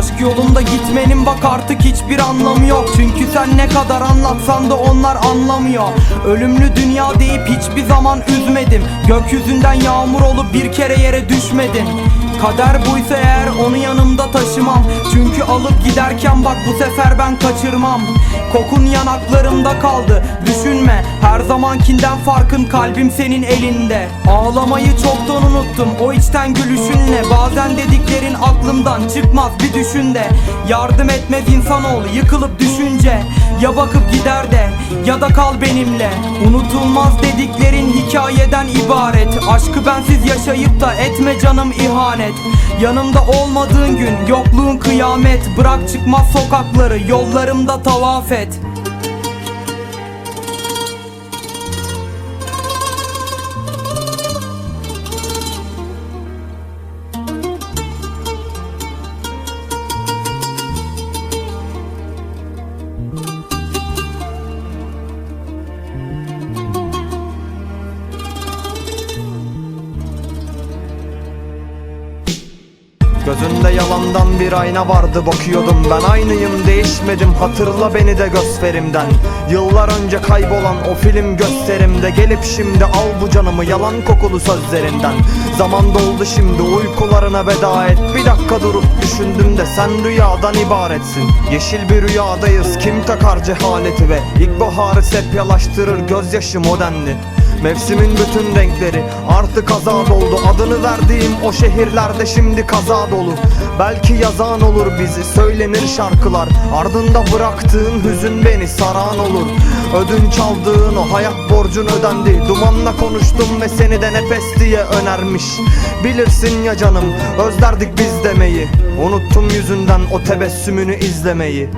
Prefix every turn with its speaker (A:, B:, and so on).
A: Aşk yolunda gitmenin bak artık hiçbir anlamı yok. Çünkü sen ne kadar anlatsan da onlar anlamıyor. Ölümlü dünya deyip hiçbir zaman üzmedim. Gökyüzünden yağmur olup bir kere yere düşmedin Kader buysa eğer onu yanımda taşımam. Çünkü alıp giderken bak bu sefer ben kaçırmam. Kokun yanaklarımda kaldı düşünme. Her zamankinden farkın kalbim senin elinde. Ağlamayı çoktan unuttum o içten gülüşünle. Bazen dediklerin aklımdan çıkmaz bir düşün de. Yardım etmez insanoğlu yıkılıp düşünce. Ya bakıp gider de ya da kal benimle. Unutulmaz dediklerin hikayeden ibaret. Aşkı bensiz yaşayıp da etme canım ihanet. Yanımda olmadığın gün yokluğun kıyamet. Bırak çıkmaz sokakları yollarımda tavaf et
B: Gözünde yalandan bir ayna vardı bakıyordum Ben. Aynıyım değişmedim hatırla beni de gösterimden. Yıllar önce kaybolan o film gösterimde. Gelip şimdi al bu canımı yalan kokulu sözlerinden. Zaman doldu şimdi uykularına veda et. Bir dakika durup düşündüm de sen rüyadan ibaretsin. Yeşil bir rüyadayız kim takar cehaleti ve? İlkbaharı sepyalaştırır gözyaşım o denli Mevsimin bütün renkleri artık kaza doldu. Adını verdiğim o şehirlerde şimdi kaza dolu. Belki yazan olur bizi söylenir şarkılar. Ardında bıraktığın hüzün beni saran olur. Ödünç aldığın o hayat borcun ödendi. Dumanla konuştum ve seni de nefes diye önermiş. Bilirsin ya canım özlerdik biz demeyi. Unuttum yüzünden o tebessümünü izlemeyi